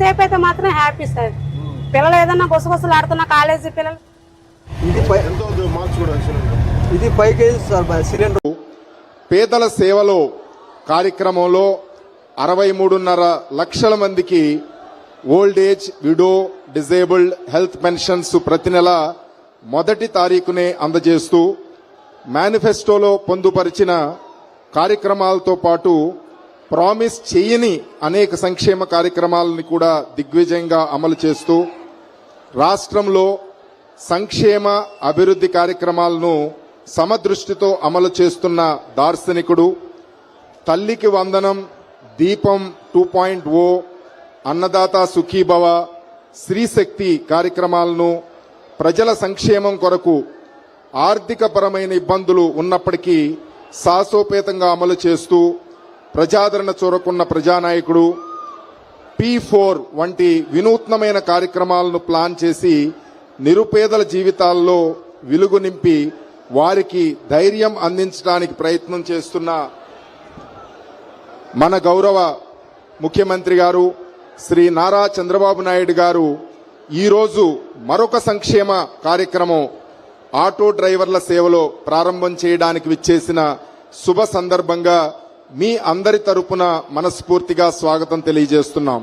Safe అయితే మాత్రం happy sir. పిల్లలు ఏదన్నా గుసగుసలు ఆడుతున్న కాలేజీ పిల్లలు? ఇది కేజీస్ సార్ సిలిండర్. పేదల సేవలో కార్యక్రమంలో అరవై మూడున్నర లక్షల మందికి old age widow disabled health pensions ప్రతి నెల మొదటి తారీఖునే అందజేస్తూ మేనిఫెస్టోలో పొందుపరిచిన కార్యక్రమాలతో పాటు ప్రామిస్ చేయని అనేక సంక్షేమ కార్యక్రమాలను కూడా దిగ్విజయంగా అమలు చేస్తూ రాష్ట్రంలో సంక్షేమ అభివృద్ధి కార్యక్రమాలను సమదృష్టితో అమలు చేస్తున్న దార్శనికుడు తల్లికి వందనం Deepam two point O Annadata Sukhibhava Stree Shakti కార్యక్రమాలను ప్రజల సంక్షేమం కొరకు ఆర్థికపరమైన ఇబ్బందులు ఉన్నప్పటికీ సాహసోపేతంగా అమలు చేస్తూ ప్రజాదరణ చూరకున్న ప్రజానాయకుడు పి ఫోర్ వంటి వినూత్నమైన కార్యక్రమాలను ప్లాన్ చేసి నిరుపేదల జీవితాల్లో వెలుగు నింపి వారికి ధైర్యం అందించడానికి ప్రయత్నం చేస్తున్న మన గౌరవ ముఖ్యమంత్రి గారు శ్రీ నారా చంద్రబాబు నాయుడు గారు ఈరోజు మరొక సంక్షేమ కార్యక్రమం ఆటో డ్రైవర్ల సేవలో ప్రారంభం చేయడానికి విచ్చేసిన శుభ సందర్భంగా మీ అందరి తరపున మనస్ఫూర్తిగా స్వాగతం తెలియజేస్తున్నాం.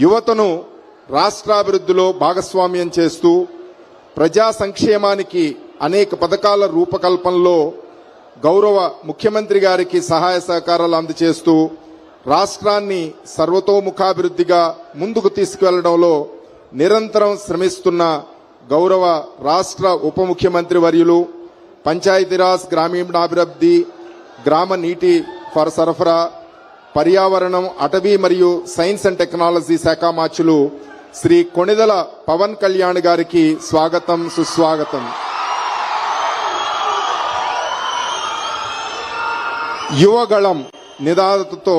యువతను రాష్ట్రాభివృద్ధిలో భాగస్వామ్యం చేస్తూ ప్రజా సంక్షేమానికి అనేక పథకాల రూపకల్పనలో గౌరవ ముఖ్యమంత్రి గారికి సహాయ సహకారాలు అందజేస్తూ రాష్ట్రాన్ని సర్వతోముఖాభివృద్ధిగా ముందుకు తీసుకువెళ్ళడంలో నిరంతరం శ్రమిస్తున్న గౌరవ రాష్ట్ర ఉప ముఖ్యమంత్రి వర్యులు పంచాయతీరాజ్ గ్రామీణాభివృద్ధి గ్రామ నీటి ఫర్ సరఫరా పర్యావరణం అటవీ మరియు సైన్స్ అండ్ టెక్నాలజీ శాఖ మార్చులు శ్రీ కొణిదల పవన్ కళ్యాణ్ గారికి స్వాగతం సుస్వాగతం. యువగళం నిదాతతో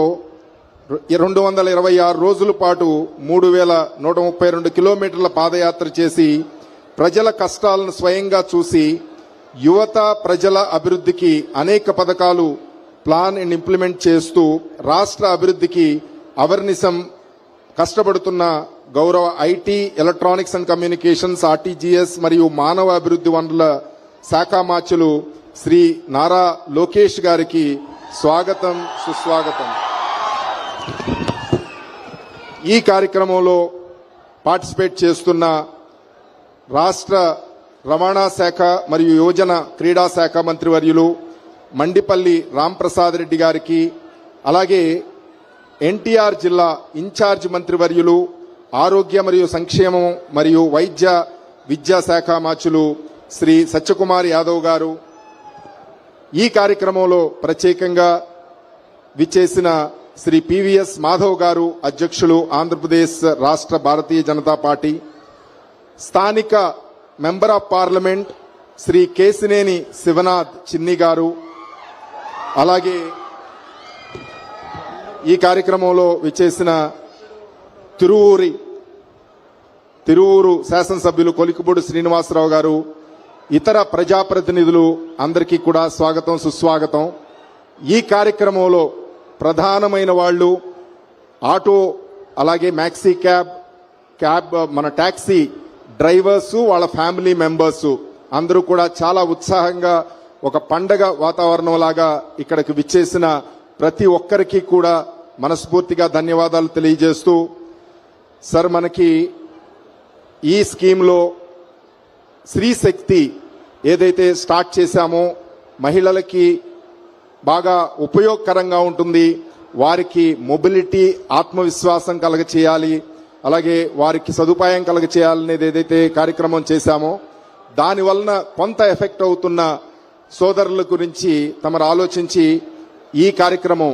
రెండు వందల ఇరవై ఆరు రోజుల పాటు మూడు వేల నూట ముప్పై రెండు కిలోమీటర్ల పాదయాత్ర చేసి ప్రజల కష్టాలను స్వయంగా చూసి యువత ప్రజల అభివృద్ధికి అనేక పథకాలు ప్లాన్ అండ్ ఇంప్లిమెంట్ చేస్తూ రాష్ట్ర అభివృద్ధికి అవర్నిసం కష్టపడుతున్న గౌరవ IT electronics and communications RTGS మరియు మానవ అభివృద్ధి వనరుల శాఖ మాచులు శ్రీ నారా లోకేష్ గారికి స్వాగతం సుస్వాగతం. ఈ కార్యక్రమంలో పార్టిసిపేట్ చేస్తున్న రాష్ట్ర రవాణా శాఖ మరియు యువజన క్రీడా శాఖ మంత్రివర్యులు మండిపల్లి రాంప్రసాద్ రెడ్డి గారికి అలాగే ఎన్టీఆర్ జిల్లా ఇన్ఛార్జ్ మంత్రివర్యులు ఆరోగ్య మరియు సంక్షేమం మరియు వైద్య విద్యా శాఖ మాచులు శ్రీ సత్యకుమార్ యాదవ్ గారు ఈ కార్యక్రమంలో ప్రత్యేకంగా విచ్చేసిన శ్రీ పివిఎస్ మాధవ్ గారు అధ్యక్షులు ఆంధ్రప్రదేశ్ రాష్ట్ర భారతీయ జనతా పార్టీ స్థానిక member of parliament Shri Kesineni Sivanath Chinni garu అలాగే ఈ కార్యక్రమంలో విచ్చేసిన తిరువూరి తిరువూరు శాసనసభ్యులు కొలికిపూడి శ్రీనివాసరావు గారు ఇతర ప్రజాప్రతినిధులు అందరికీ కూడా స్వాగతం సుస్వాగతం. ఈ కార్యక్రమంలో ప్రధానమైన వాళ్ళు ఆటో అలాగే మ్యాక్సీ క్యాబ్ క్యాబ్ మన ట్యాక్సీ డ్రైవర్స్ వాళ్ళ ఫ్యామిలీ మెంబర్స్ అందరూ కూడా చాలా ఉత్సాహంగా ఒక పండగ వాతావరణం లాగా ఇక్కడికి విచ్చేసిన ప్రతి ఒక్కరికి కూడా మనస్ఫూర్తిగా ధన్యవాదాలు తెలియజేస్తూ సార్ మనకి ఈ స్కీమ్లో స్త్రీ శక్తి ఏదైతే స్టార్ట్ చేశామో మహిళలకి బాగా ఉపయోగకరంగా ఉంటుంది వారికి మొబిలిటీ ఆత్మవిశ్వాసం కలగ చేయాలి అలాగే వారికి సదుపాయం కలగ చేయాలనేది ఏదైతే కార్యక్రమం చేశామో దాని వలన కొంత ఎఫెక్ట్ అవుతున్న సోదరుల గురించి తమరు ఆలోచించి ఈ కార్యక్రమం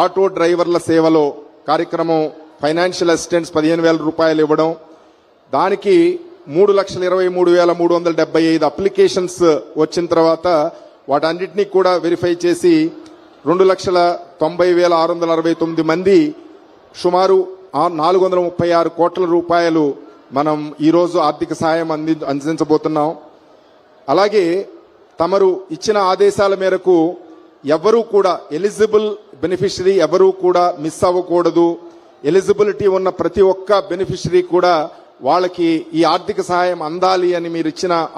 ఆటో డ్రైవర్ల సేవలో కార్యక్రమం ఫైనాన్షియల్ అసిస్టెంట్స్ పదిహేను వేల రూపాయలు ఇవ్వడం దానికి మూడు లక్షల ఇరవై మూడు వేల మూడు వందల డెబ్బై ఐదు అప్లికేషన్స్ వచ్చిన తర్వాత వాటన్నిటినీ కూడా వెరిఫై చేసి రెండు లక్షల తొంభై వేల ఆరు వందల అరవై తొమ్మిది మంది సుమారు నాలుగు వందల ముప్పై ఆరు కోట్ల రూపాయలు మనం ఈరోజు ఆర్థిక సాయం అంది అందించబోతున్నాం. అలాగే తమరు ఇచ్చిన ఆదేశాల మేరకు ఎవరూ కూడా ఎలిజిబుల్ బెనిఫిషరీ ఎవరూ కూడా మిస్ అవ్వకూడదు. ఎలిజిబిలిటీ ఉన్న ప్రతి ఒక్క బెనిఫిషరీ కూడా వాళ్ళకి ఈ ఆర్థిక సహాయం అందాలి అని మీరు ఇచ్చిన